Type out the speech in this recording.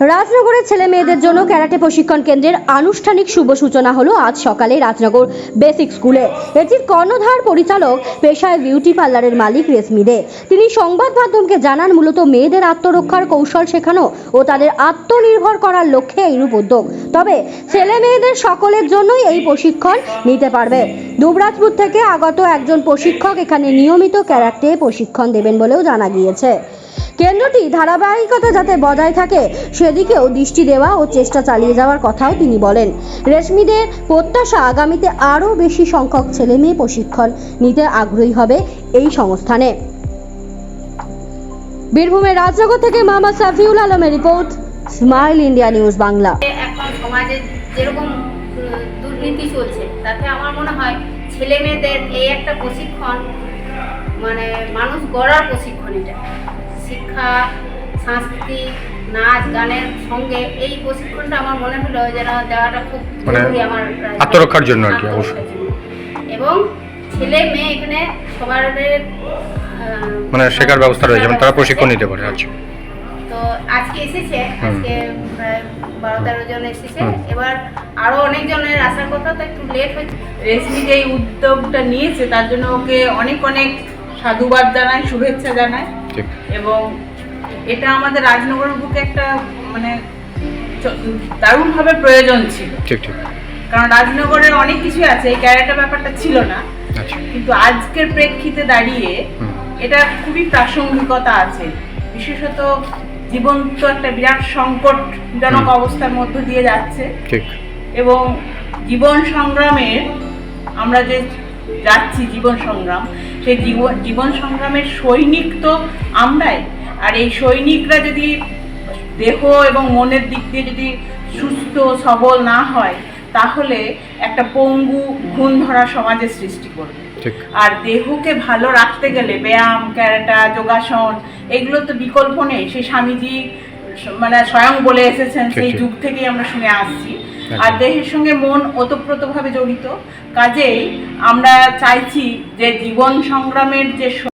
রাজনগরের ছেলে মেয়েদের জন্য ক্যারাটে প্রশিক্ষণ কেন্দ্রের আনুষ্ঠানিক শুভ সূচনা হলো আজ সকালে রাজনগর বেসিক স্কুলে। এটির কর্ণধার পরিচালক পেশায় বিউটি পার্লারের মালিক রেশমি দে। তিনি সংবাদ মাধ্যমকে জানান, মূলত মেয়েদের আত্মরক্ষার কৌশল শেখানো ও তাদের আত্মনির্ভর করার লক্ষ্যে এইরূপ উদ্যোগ। তবে ছেলে মেয়েদের সকলের জন্যই এই প্রশিক্ষণ নিতে পারবে। দুবরাজপুর থেকে আগত একজন প্রশিক্ষক এখানে নিয়মিত ক্যারাটে প্রশিক্ষণ দেবেন বলেও জানা গিয়েছে। কেন্দ্রটি ধারাবাহিকতা যাতে বজায় থাকে, সেদিকেও দৃষ্টি দেওয়া ও চেষ্টা চালিয়ে যাওয়ার কথাও তিনি বলেন। রেশমিদের প্রত্যাশা আগামীতে আরও বেশি সংখ্যক ছেলে মেয়ে প্রশিক্ষণ নিতে আগ্রহী হবে এই সংস্থানে। বীরভূমের রাজনগর থেকে মোহাম্মদ সাফিউল আলমের report, smile India news Bangla. এখন সমাজে যেরকম দুর্নীতি চলছে, তাতে আমার মনে হয় ছেলে মেয়েদের এই একটা প্রশিক্ষণ মানে মানুষ গড়ার প্রশিক্ষণ এটা। শিক্ষা সাংস্কৃতিক নাচ গানের সঙ্গে এই প্রশিক্ষণটা আমার মনে হলো যেন দেওয়াটা খুব মানে জরুরি আমার আত্মরক্ষার জন্য আর কি, অবশ্যই। এবং ছেলে মেয়ে এখানে সবার মানে শেখার ব্যবস্থা রয়েছে মানে তারা প্রশিক্ষণ নিতে পারে আচ্ছা। তো আজকে এসেছে আজকে প্রায় বারো তেরো জন এসেছে। এবার আরও অনেক জনের আসার কথা তো একটু লেট হয়েছে রেশমি যে এই উদ্যোগটা নিয়েছে তার জন্য ওকে অনেক অনেক সাধুবাদ জানায় শুভেচ্ছা জানাই। ঠিক এবং এটা আমাদের রাজনগরের বুকে একটা মানে দারুণভাবে প্রয়োজন ছিল। ঠিক ঠিক। কারণ রাজনগরে অনেক কিছু আছে এই ক্যারেটা ব্যাপারটা ছিল না। আচ্ছা। কিন্তু আজকের প্রেক্ষিতে দাঁড়িয়ে এটা খুবই প্রাসঙ্গিকতা আছে। বিশেষত জীবন্ত একটা বিরাট সংকটজনক অবস্থার মধ্য দিয়ে যাচ্ছে। এবং জীবন সংগ্রামের আমরা যে যাচ্ছি জীবন সংগ্রাম সেই জীবন জীবন সংগ্রামের সৈনিক তো আমরাই। আর এই সৈনিকরা যদি দেহ এবং মনের দিক দিয়ে যদি সুস্থ সবল না হয় তাহলে একটা পঙ্গু ঘুণ ধরা সমাজের সৃষ্টি করবে। আর দেহকে ভালো রাখতে গেলে ব্যায়াম ক্যারাটা যোগাসন এগুলো তো বিকল্প নেই। সেই স্বামীজি মানে স্বয়ং বলে এসেছেন সেই যুগ থেকেই আমরা শুনে আসছি। আর দেহের সঙ্গে মন ওতপ্রোতভাবে জড়িত। কাজেই আমরা চাইছি যে জীবন সংগ্রামের যে